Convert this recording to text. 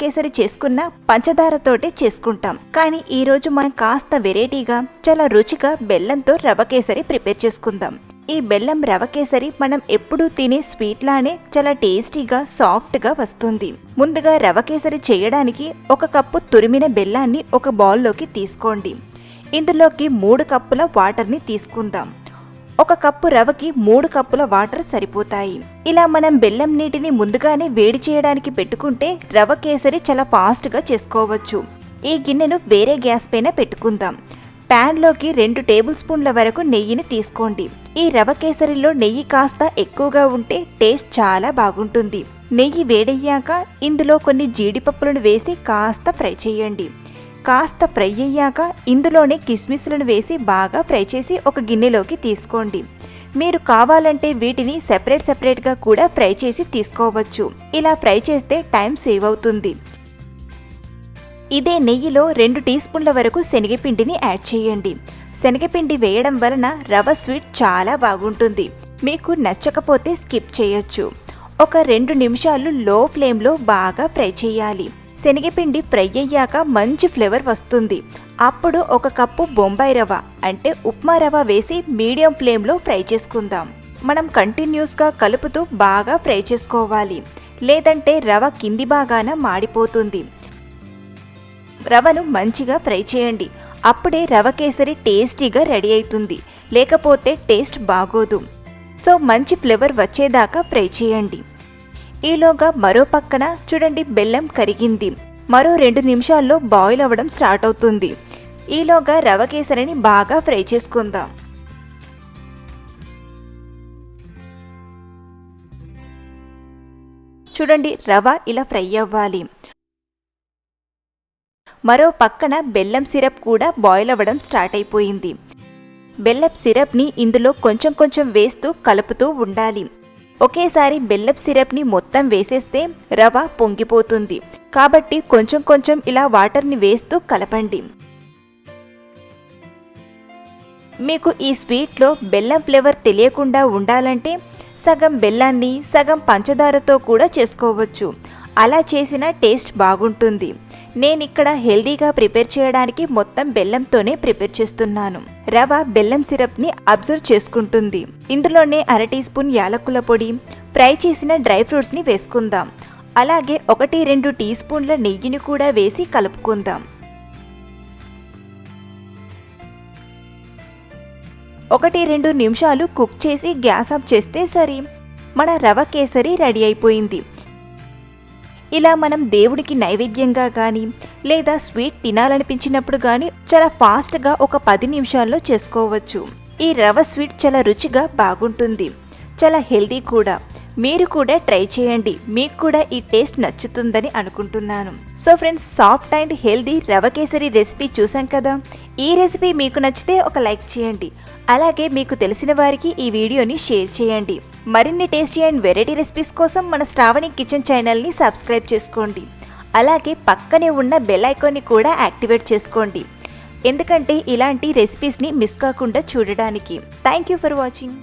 కేసరి చేసుకున్న పంచదారతోటే చేసుకుంటాం. కానీ ఈ రోజు మనం కాస్త వెరైటీగా చాలా రుచిగా బెల్లంతో రవ కేసరి ప్రిపేర్ చేసుకుందాం. ఈ బెల్లం రవ కేసరి మనం ఎప్పుడూ తినే స్వీట్ లానే చాలా టేస్టీగా సాఫ్ట్గా వస్తుంది. ముందుగా రవ కేసరి చేయడానికి ఒక కప్పు తురిమిన బెల్లాన్ని ఒక బౌల్లోకి తీసుకోండి. ఇందులోకి మూడు కప్పుల వాటర్ని తీసుకుందాం. ఒక కప్పు రవకి మూడు కప్పుల వాటర్ సరిపోతాయి. ఇలా మనం బెల్లం నీటిని ముందుగానే వేడి చేయడానికి పెట్టుకుంటే రవ కేసరి చాలా ఫాస్ట్గా చేసుకోవచ్చు. ఈ గిన్నెను వేరే గ్యాస్ పైన పెట్టుకుందాం. ప్యాన్లోకి రెండు టేబుల్ స్పూన్ల వరకు నెయ్యిని తీసుకోండి. ఈ రవ కేసరిలో నెయ్యి కాస్త ఎక్కువగా ఉంటే టేస్ట్ చాలా బాగుంటుంది. నెయ్యి వేడయ్యాక ఇందులో కొన్ని జీడిపప్పులను వేసి కాస్త ఫ్రై చేయండి. కాస్త ఫ్రై అయ్యాక ఇందులోనే కిస్మిస్లను వేసి బాగా ఫ్రై చేసి ఒక గిన్నెలోకి తీసుకోండి. మీరు కావాలంటే వీటిని సెపరేట్ సెపరేట్గా కూడా ఫ్రై చేసి తీసుకోవచ్చు. ఇలా ఫ్రై చేస్తే టైం సేవ్ అవుతుంది. ఇదే నెయ్యిలో రెండు టీ స్పూన్ల వరకు శనగపిండిని యాడ్ చేయండి. శనగపిండి వేయడం వలన రవ స్వీట్ చాలా బాగుంటుంది. మీకు నచ్చకపోతే స్కిప్ చేయొచ్చు. ఒక రెండు నిమిషాలు లో ఫ్లేమ్లో బాగా ఫ్రై చేయాలి. శనగపిండి ఫ్రై అయ్యాక మంచి ఫ్లేవర్ వస్తుంది. అప్పుడు ఒక కప్పు బొంబాయి రవ అంటే ఉప్మా రవ వేసి మీడియం ఫ్లేమ్లో ఫ్రై చేసుకుందాం. మనం కంటిన్యూస్గా కలుపుతూ బాగా ఫ్రై చేసుకోవాలి. లేదంటే రవ కింది బాగాన మాడిపోతుంది. రవను మంచిగా ఫ్రై చేయండి. అప్పుడే రవ కేసరి టేస్టీగా రెడీ అవుతుంది. లేకపోతే టేస్ట్ బాగోదు. సో మంచి ఫ్లేవర్ వచ్చేదాకా ఫ్రై చేయండి. ఈలోగా మరో పక్కన చూడండి బెల్లం కరిగింది. మరో రెండు నిమిషాల్లో బాయిల్ అవ్వడం స్టార్ట్ అవుతుంది. ఈలోగా రవ కేసరిని బాగా ఫ్రై చేసుకుందాం. చూడండి రవ ఇలా ఫ్రై అవ్వాలి. మరో పక్కన బెల్లం సిరప్ కూడా బాయిల్ అవ్వడం స్టార్ట్ అయిపోయింది. బెల్లం సిరప్ని ఇందులో కొంచెం కొంచెం వేస్తూ కలుపుతూ ఉండాలి. ఒకేసారి బెల్లం సిరప్ని మొత్తం వేసేస్తే రవ పొంగిపోతుంది. కాబట్టి కొంచెం కొంచెం ఇలా వాటర్ని వేస్తూ కలపండి. మీకు ఈ స్వీట్లో బెల్లం ఫ్లేవర్ తెలియకుండా ఉండాలంటే సగం బెల్లాన్ని సగం పంచదారతో కూడా చేసుకోవచ్చు. అలా చేసిన టేస్ట్ బాగుంటుంది. నేను ఇక్కడ హెల్దీగా ప్రిపేర్ చేయడానికి మొత్తం బెల్లంతోనే ప్రిపేర్ చేస్తున్నాను. రవ బెల్లం సిరప్ని అబ్జర్వ్ చేసుకుంటుంది. ఇందులోనే అర టీ స్పూన్ యాలకుల పొడి ఫ్రై చేసిన డ్రై ఫ్రూట్స్ని వేసుకుందాం. అలాగే ఒకటి రెండు టీ స్పూన్ల నెయ్యిని కూడా వేసి కలుపుకుందాం. ఒకటి రెండు నిమిషాలు కుక్ చేసి గ్యాస్ ఆఫ్ చేస్తే సరి. మన రవ కేసరి రెడీ అయిపోయింది. ఇలా మనం దేవుడికి నైవేద్యంగా కానీ లేదా స్వీట్ తినాలనిపించినప్పుడు కానీ చాలా ఫాస్ట్గా ఒక పది నిమిషాల్లో చేసుకోవచ్చు. ఈ రవ స్వీట్ చాలా రుచిగా బాగుంటుంది. చాలా హెల్దీ కూడా. మీరు కూడా ట్రై చేయండి. మీకు కూడా ఈ టేస్ట్ నచ్చుతుందని అనుకుంటున్నాను. So friends soft and healthy rava kesari recipe చూసాం కదా? ఈ రెసిపీ మీకు నచ్చితే ఒక లైక్ చేయండి. అలాగే మీకు తెలిసిన వారికి ఈ వీడియోని షేర్ చేయండి. మరిన్ని టేస్టీ అండ్ వెరైటీ రెసిపీస్ కోసం మన శ్రావణి కిచెన్ ఛానల్ని సబ్స్క్రైబ్ చేసుకోండి. అలాగే పక్కనే ఉన్న బెల్ ఐకాన్ని కూడా యాక్టివేట్ చేసుకోండి. ఎందుకంటే ఇలాంటి రెసిపీస్ని మిస్ కాకుండా చూడడానికి. Thank you for watching